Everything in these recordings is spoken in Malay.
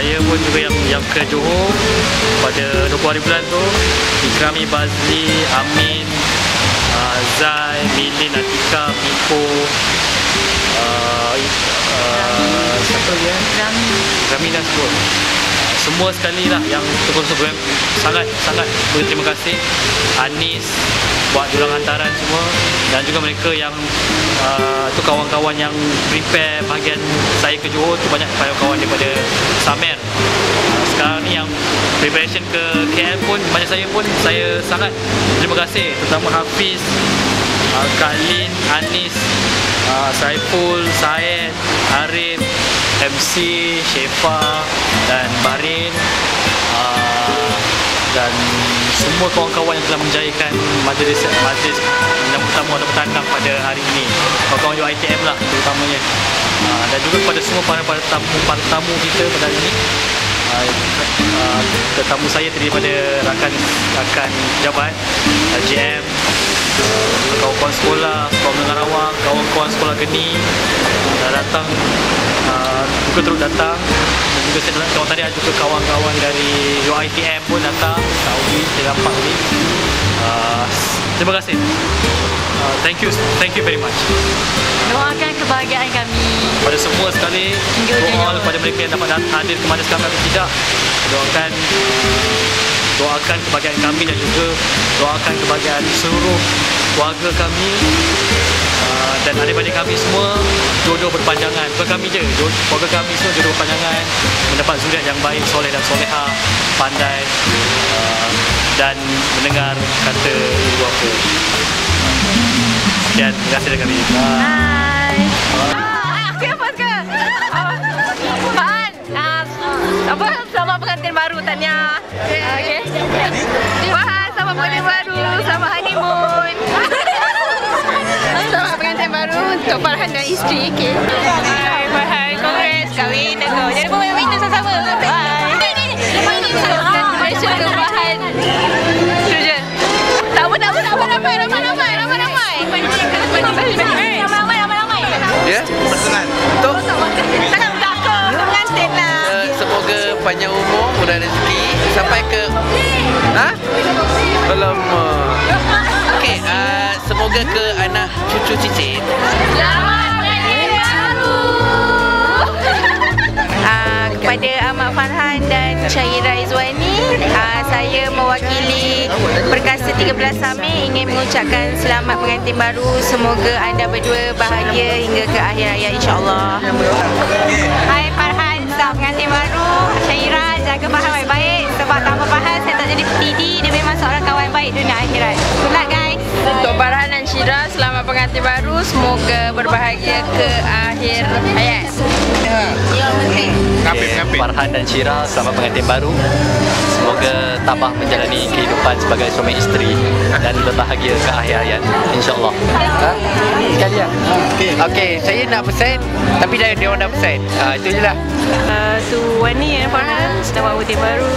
saya pun juga yang yang ke Johor pada 20 hari bulan tu. Ikrami Bazli, Amin, uh, Zai, Milin, Atika, Miko uh, uh, siapa lagi eh? Rami dan semua semua sekali lah yang tukang-tukang program. Sangat sangat berterima kasih. Anis buat jurang hantaran semua. Dan juga mereka yang uh, tu kawan-kawan yang prepare bahagian saya ke Johor tu banyak kawan-kawan daripada Samer. Uh, sekarang ni yang preparation ke KL pun banyak saya pun saya sangat terima kasih. Terutama Hafiz uh, Kak Lin, Anis uh, Saiful, Syed, Arif MC, Shefa dan Barin semua kawan-kawan yang telah menjayakan majlis majlis yang pertama atau bertandang pada hari ini. Kawan-kawan UiTM lah terutamanya. Uh, dan juga kepada semua para para tamu para tamu kita pada hari ini. Uh, uh, tetamu saya terdiri daripada rakan rakan jabat uh, GM kawan-kawan sekolah, sekolah menengah rawang, kawan-kawan sekolah geni dah datang uh, terus datang. dan juga saya kawan tadi ada juga kawan-kawan dari UITM pun datang Saudi saya nampak tadi uh, terima kasih. Uh, thank you thank you very much. Doakan kebahagiaan kami. Pada semua sekali doa kepada mereka yang dapat hadir ke majlis kami. Atau tidak doakan doakan kebahagiaan kami dan juga doakan kebahagiaan seluruh keluarga kami uh, dan adik-adik kami semua jodoh berpanjangan. Bukan kami je. Keluarga kami semua jodoh berpanjangan mendapat zuriat yang baik soleh dan soleha pandai uh, dan mendengar kata ibu bapa sekian. Terima kasih dari kami. Bye. Ah, Aku first ke? Ah, Apa? Selamat pengantin baru Tanya Okay Faan selamat pengantin baru Selamat honeymoon. Selamat pengantin baru Untuk Farhan dan isteri okay. Hai Farhan. Congrats Kahwin Nego Jadi pun minta sama-sama. Bye. Congratulations untuk Farhan. Itu je. Tak apa, tak apa, tak apa. Ramai, ramai, ramai Ramai, ramai. Ramai, ramai, ramai. Ya, persengan. Untuk uh, semoga ke anak cucu cicit. Selamat pengantin baru kepada Ahmad Farhan dan Syahira Izwani ah, saya mewakili Perkasa 13 Samir ingin mengucapkan selamat pengantin baru. Semoga anda berdua bahagia hingga ke akhir hayat insyaAllah. Hai Farhan, selamat pengantin baru. Syahira, jaga Farhan baik-baik. Sebab tanpa Farhan saya tak jadi PTD dia memang seorang kawan baik dunia akhirat pengantin baru semoga berbahagia ke akhir hayat Yang penting Okay, Farhan dan Syira selamat pengantin baru. Semoga tabah menjalani kehidupan sebagai suami isteri dan berbahagia ke akhir hayat. InsyaAllah. Ha? Sekali ya. Okey. Okey, saya nak pesan tapi dah dia orang dah pesan. Ha, itu je lah. uh, tu Wani dan Farhan selamat pengantin baru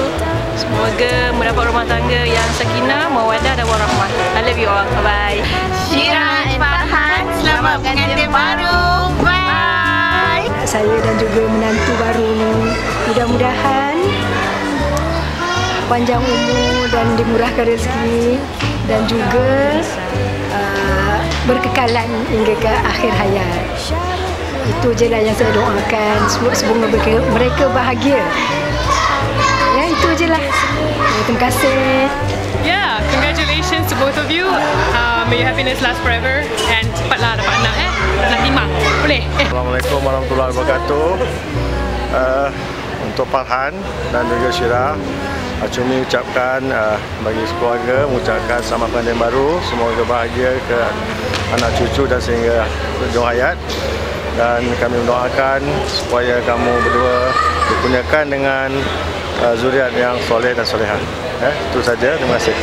semoga mendapat rumah tangga yang sakinah, mawadah dan warahmah I love you all, bye selamat pengantin baru Bye saya dan juga menantu baru ni mudah-mudahan panjang umur dan dimurahkan rezeki dan juga uh, berkekalan hingga ke akhir hayat. Itu je lah yang saya doakan Semoga- semoga mereka, mereka bahagia. Ya itu je lah. Terima kasih. Yeah, congratulations to both of you. Uh, may your happiness last forever and cepatlah dapat anak eh. Anak lima. Boleh? Eh. Assalamualaikum warahmatullahi wabarakatuh. Uh, untuk Farhan dan juga Syirah, uh, cumi ucapkan uh, bagi keluarga mengucapkan selamat pengantin baru. Semoga bahagia ke anak cucu dan sehingga hujung hayat. Dan kami mendoakan supaya kamu berdua dikurniakan dengan uh, zuriat yang soleh dan soleha. Eh, itu saja. Terima kasih.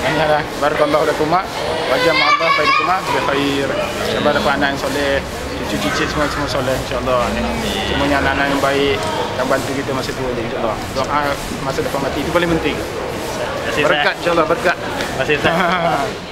Alhamdulillah, barakallahu lakum wajah Allah baik kuma bi khair. Semoga dapat anak yang soleh, cucu cicit semua semua soleh insyaallah. Semuanya anak-anak yang baik yang bantu kita masa tua ni insyaallah. Doa masa depan mati itu paling penting. Berkat insyaallah berkat. Terima kasih.